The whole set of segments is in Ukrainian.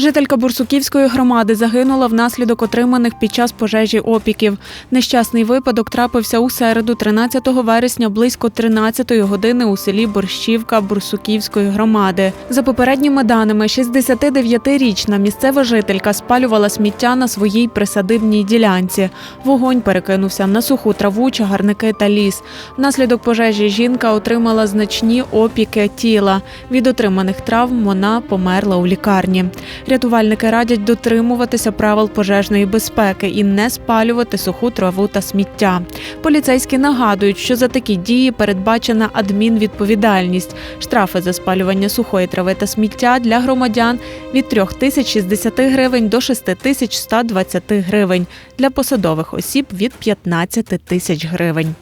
Жителька Бурсуківської громади загинула внаслідок отриманих під час пожежі опіків. Нещасний випадок трапився у середу, 13 вересня, близько 13 години у селі Борщівка Бурсуківської громади. За попередніми даними, 69-річна місцева жителька спалювала сміття на своїй присадибній ділянці. Вогонь перекинувся на суху траву, чагарники та ліс. Внаслідок пожежі жінка отримала значні опіки тіла. Від отриманих травм вона померла у лікарні. Рятувальники радять дотримуватися правил пожежної безпеки і не спалювати суху траву та сміття. Поліцейські нагадують, що за такі дії передбачена адмінвідповідальність. Штрафи за спалювання сухої трави та сміття для громадян від 3060 гривень до 6120 гривень. Для посадових осіб від 15 тисяч гривень.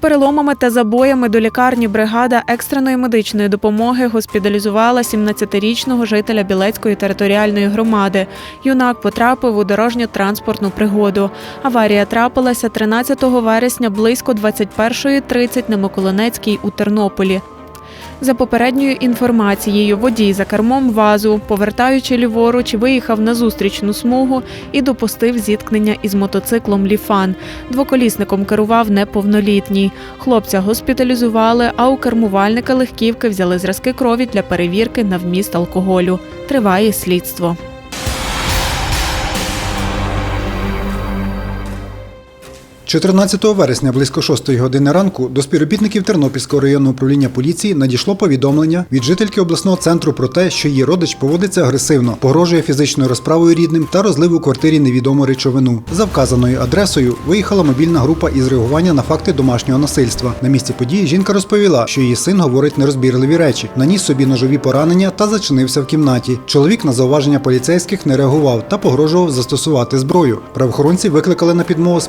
Переломами та забоями до лікарні бригада екстреної медичної допомоги госпіталізувала 17-річного жителя Білецької територіальної громади. Юнак потрапив у дорожньо-транспортну пригоду. Аварія трапилася 13 вересня близько 21.30 на Миколинецькій у Тернополі. За попередньою інформацією, водій за кермом вазу, повертаючи ліворуч, виїхав на зустрічну смугу і допустив зіткнення із мотоциклом Ліфан. Двоколісником керував неповнолітній. Хлопця госпіталізували, а у кермувальника легківки взяли зразки крові для перевірки на вміст алкоголю. Триває слідство. – 14 вересня близько 6 години ранку до співробітників Тернопільського районного управління поліції надійшло повідомлення від жительки обласного центру про те, що її родич поводиться агресивно, погрожує фізичною розправою рідним та розлив у квартирі невідому речовину. За вказаною адресою виїхала мобільна група із реагування на факти домашнього насильства. На місці події жінка розповіла, що її син говорить нерозбірливі речі, наніс собі ножові поранення та зачинився в кімнаті. Чоловік на зауваження поліцейських не реагував та погрожував застосувати зброю. Правоохоронці викликали на підмогу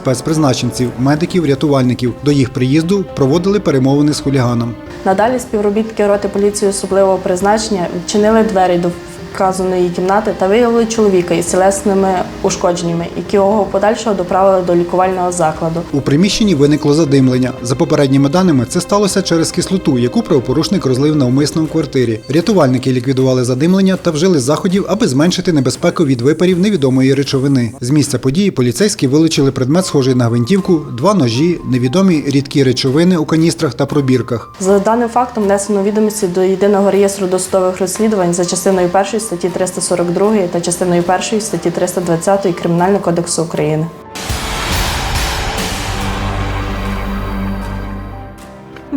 спецпризначенців, медиків, рятувальників. До їх приїзду проводили перемовини з хуліганом. Надалі співробітники роти поліції особливого призначення відчинили двері до вказаної кімнати та виявили чоловіка із тілесними ушкодженнями, якого подальшого доправили до лікувального закладу. У приміщенні виникло задимлення. За попередніми даними, це сталося через кислоту, яку правопорушник розлив навмисно в квартирі. Рятувальники ліквідували задимлення та вжили заходів, аби зменшити небезпеку від випарів невідомої речовини. З місця події поліцейські вилучили предмет, схожий на гвинтівку, два ножі, невідомі рідкі речовини у каністрах та пробірках. За даним фактом внесено відомості до єдиного реєстру досудових розслідувань за частиною 1 статті 342 та частиною 1 статті 320 Кримінального кодексу України.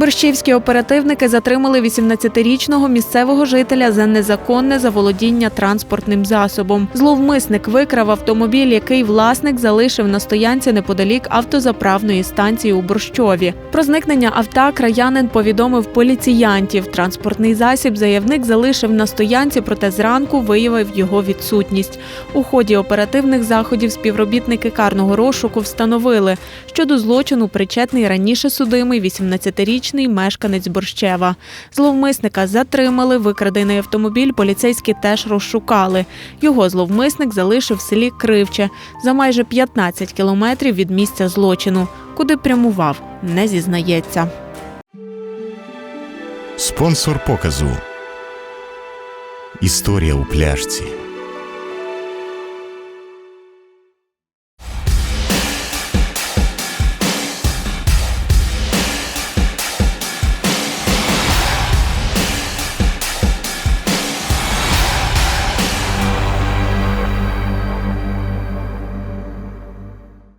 Борщівські оперативники затримали 18-річного місцевого жителя за незаконне заволодіння транспортним засобом. Зловмисник викрав автомобіль, який власник залишив на стоянці неподалік автозаправної станції у Борщові. Про зникнення авто краянин повідомив поліціянтів. Транспортний засіб заявник залишив на стоянці, проте зранку виявив його відсутність. У ході оперативних заходів співробітники карного розшуку встановили, що до злочину причетний раніше судимий 18-річний мешканець Борщева. Зловмисника затримали, викрадений автомобіль поліцейські теж розшукали. Його зловмисник залишив в селі Кривче за майже 15 кілометрів від місця злочину. Куди прямував, не зізнається. Спонсор показу. Історія у пляшці.